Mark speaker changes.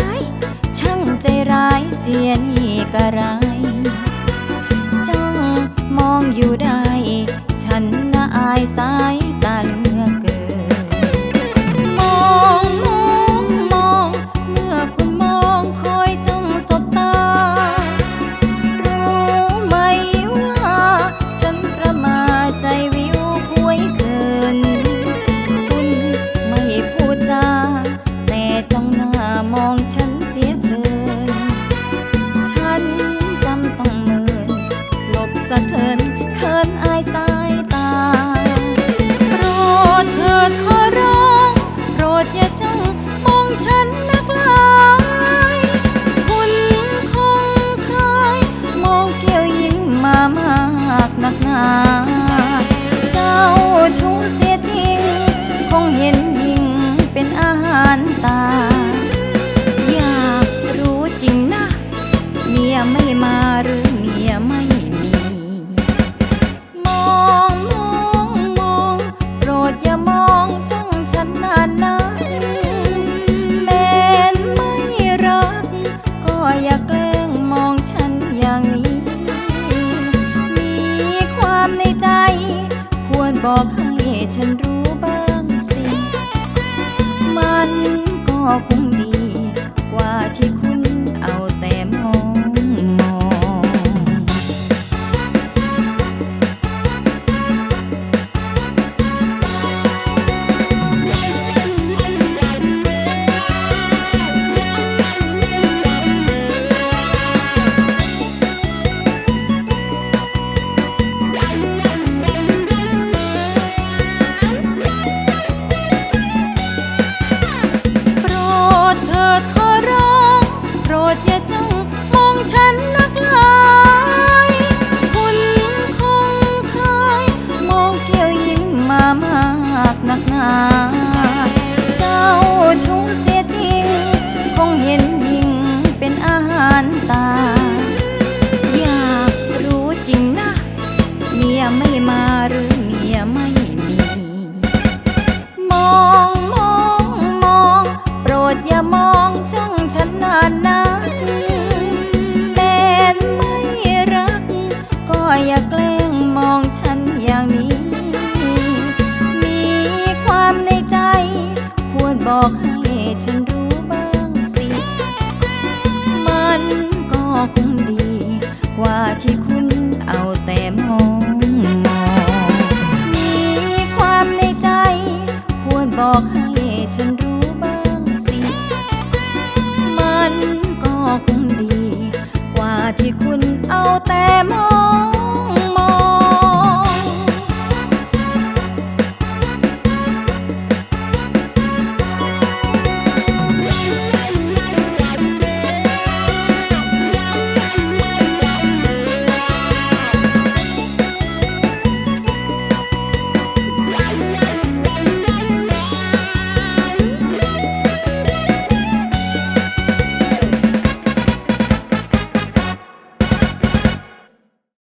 Speaker 1: ายช่างใจร้ายเสียนี่กระไรจ้องมองอยู่ได้ นักหนาเจ้าชู้เสียจริง คงเห็นหญิงเป็นอาหารตา บอกให้ฉันรู้บ้างสิ มันก็คง นักหนาเจ้าชุ้เสียจริง คงเห็นหญิงเป็นอาหารตา บอกให้ฉันรู้บ้างสิ มันก็คงดี กว่าที่คุณเอาแต่มองมอง มีความในใจ ควรบอกให้ฉันรู้บ้างสิ มันก็คงดี กว่าที่คุณเอาแต่มอง